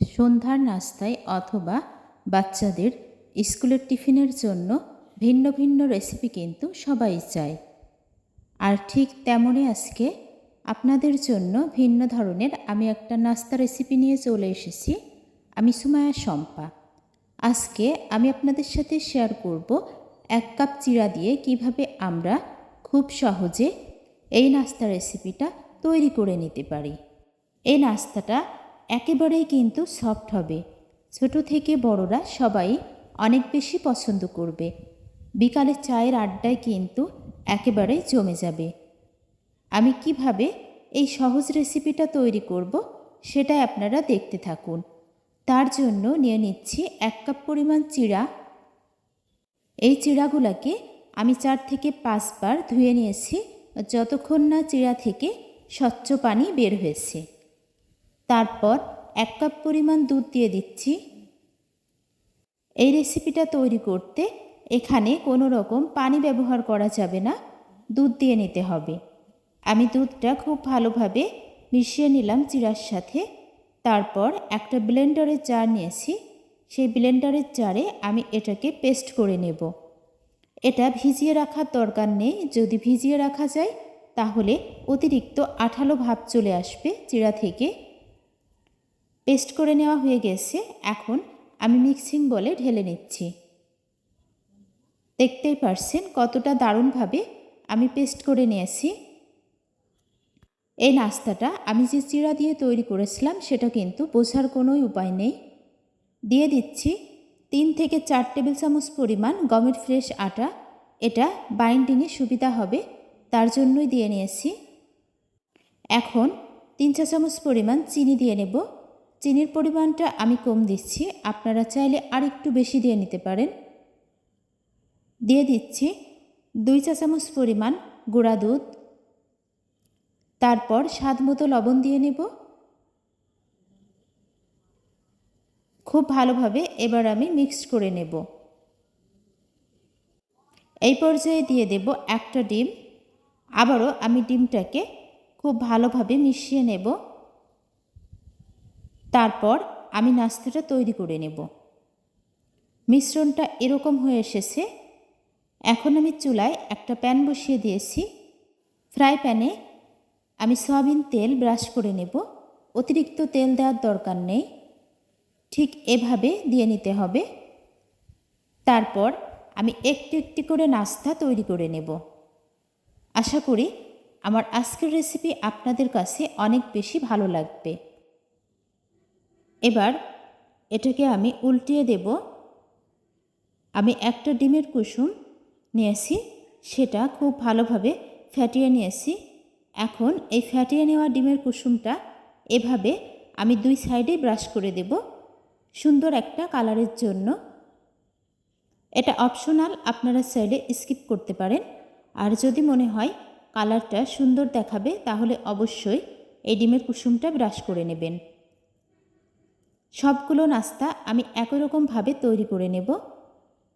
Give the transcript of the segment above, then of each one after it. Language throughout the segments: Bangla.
সন্ধ্যার নাস্তায় অথবা বাচ্চাদের স্কুলের টিফিনের জন্য ভিন্ন ভিন্ন রেসিপি কিন্তু সবাই চায়। আর ঠিক তেমনই আজকে আপনাদের জন্য ভিন্ন ধরনের আমি একটা নাস্তা রেসিপি নিয়ে চলে এসেছি, আমি সুমায়া শম্পা। আজকে আমি আপনাদের সাথে শেয়ার করব এক কাপ চিড়া দিয়ে কীভাবে আমরা খুব সহজে এই নাস্তা রেসিপিটা তৈরি করে নিতে পারি। এই নাস্তাটা একেবারেই কিন্তু সফট হবে। ছোট থেকে বড়রা সবাই অনেক বেশি পছন্দ করবে। বিকালে চায়ের আড্ডায় কিন্তু একেবারেই জমে যাবে। আমি কীভাবে এই সহজ রেসিপিটা তৈরি করব সেটাই আপনারা দেখতে থাকুন। তার জন্য নিয়ে নিচ্ছি এক কাপ পরিমাণ চিড়া। এই চিড়াগুলোকে আমি চার থেকে পাঁচবার ধুয়ে নিয়েছি, যতক্ষণ না চিড়া থেকে স্বচ্ছ পানি বের হয়েছে। তারপর এক কাপ পরিমাণ দুধ দিয়ে দিচ্ছি। এই রেসিপিটা তৈরি করতে এখানে কোনো রকম পানি ব্যবহার করা যাবে না। দুধ দিয়ে নিতে হবে। আমি দুধটা খুব ভালোভাবে মিশিয়ে নিলাম চিড়ার সাথে। তারপর একটা ব্লেন্ডারের জার নিয়েছি। সেই ব্লেন্ডারের জারে আমি এটাকে পেস্ট করে নেব। এটা ভিজিয়ে রাখার দরকার নেই। যদি ভিজিয়ে রাখা যায়, তাহলে অতিরিক্ত আঠালো ভাব চলে আসবে চিড়া থেকে। পেস্ট করে নেওয়া হয়ে গেছে। এখন আমি মিক্সিং বলে ঢেলে নিচ্ছি। দেখতেই পারছেন কতটা দারুণভাবে আমি পেস্ট করে নিয়েছি। এই নাস্তাটা আমি যে চিড়া দিয়ে তৈরি করেছিলাম সেটা কিন্তু বোঝার কোনোই উপায় নেই। দিয়ে দিচ্ছি তিন থেকে চার টেবিল চামচ পরিমাণ গমের ফ্রেশ আটা। এটা বাইন্ডিংয়ে সুবিধা হবে, তার জন্যই দিয়ে নিয়েছি। এখন তিন চা চামচ পরিমাণ চিনি দিয়ে নেব। চিনির পরিমাণটা আমি কম দিচ্ছি, আপনারা চাইলে আর একটু বেশি দিয়ে নিতে পারেন। দিয়ে দিচ্ছি দুই চা চামচ পরিমাণ গুঁড়া দুধ। তারপর স্বাদ মতো লবণ দিয়ে নেব। খুব ভালোভাবে এবার আমি মিক্সড করে নেব। এই পর্যায়ে দিয়ে দেব একটা ডিম। আবারও আমি ডিমটাকে খুব ভালোভাবে মিশিয়ে নেব। তারপর আমি নাস্তাটা তৈরি করে নেব। মিশ্রণটা এরকম হয়ে এসেছে। এখন আমি চুলায় একটা প্যান বসিয়ে দিয়েছি। ফ্রাই প্যানে আমি সয়াবিন তেল ব্রাশ করে নেব। অতিরিক্ত তেল দেওয়ার দরকার নেই। ঠিক এভাবে দিয়ে নিতে হবে। তারপর আমি একটু একটি করে নাস্তা তৈরি করে নেব। আশা করি আমার আজকের রেসিপি আপনাদের কাছে অনেক বেশি ভালো লাগবে। এবার এটাকে আমি উল্টিয়ে দেব। আমি একটা ডিমের কুসুম নিয়েছি, সেটা খুব ভালোভাবে ফ্যাটিয়ে নিয়েছি। এখন এই ফ্যাটিয়ে নেওয়া ডিমের কুসুমটা এভাবে আমি দুই সাইডে ব্রাশ করে দেব, সুন্দর একটা কালারের জন্য। এটা অপশনাল, আপনারা সাইডে স্কিপ করতে পারেন। আর যদি মনে হয় কালারটা সুন্দর দেখাবে, তাহলে অবশ্যই এই ডিমের কুসুমটা ব্রাশ করে নেবেন। সবগুলো নাস্তা আমি একই রকমভাবে তৈরি করে নেব।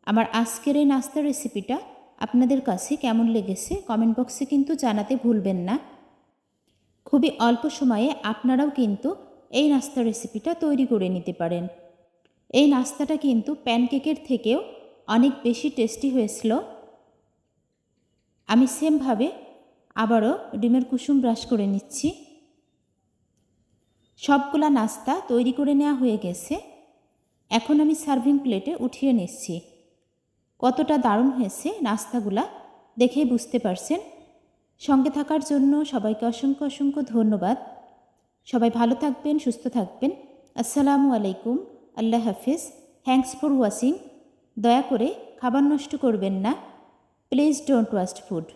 আমার আজকের এই নাস্তার রেসিপিটা আপনাদের কাছে কেমন লেগেছে কমেন্ট বক্সে কিন্তু জানাতে ভুলবেন না। খুবই অল্প সময়ে আপনারাও কিন্তু এই নাস্তার রেসিপিটা তৈরি করে নিতে পারেন। এই নাস্তাটা কিন্তু প্যানকেকের থেকেও অনেক বেশি টেস্টি হয়েছিল। আমি সেমভাবে আবারও ডিমের কুসুম ব্রাশ করে নিচ্ছি। সবগুলা নাস্তা তৈরি করে নেওয়া হয়ে গেছে। এখন আমি সার্ভিং প্লেটে উঠিয়ে নিচ্ছি। কতটা দারুণ হয়েছে নাস্তাগুলা, দেখেই বুঝতে পারছেন। সঙ্গে থাকার জন্য সবাইকে অসংখ্য অসংখ্য ধন্যবাদ। সবাই ভালো থাকবেন, সুস্থ থাকবেন। আসসালামু আলাইকুম, আল্লাহ হাফিজ। থ্যাংকস ফর ওয়াচিং দয়া করে খাবার নষ্ট করবেন না। Please don't waste food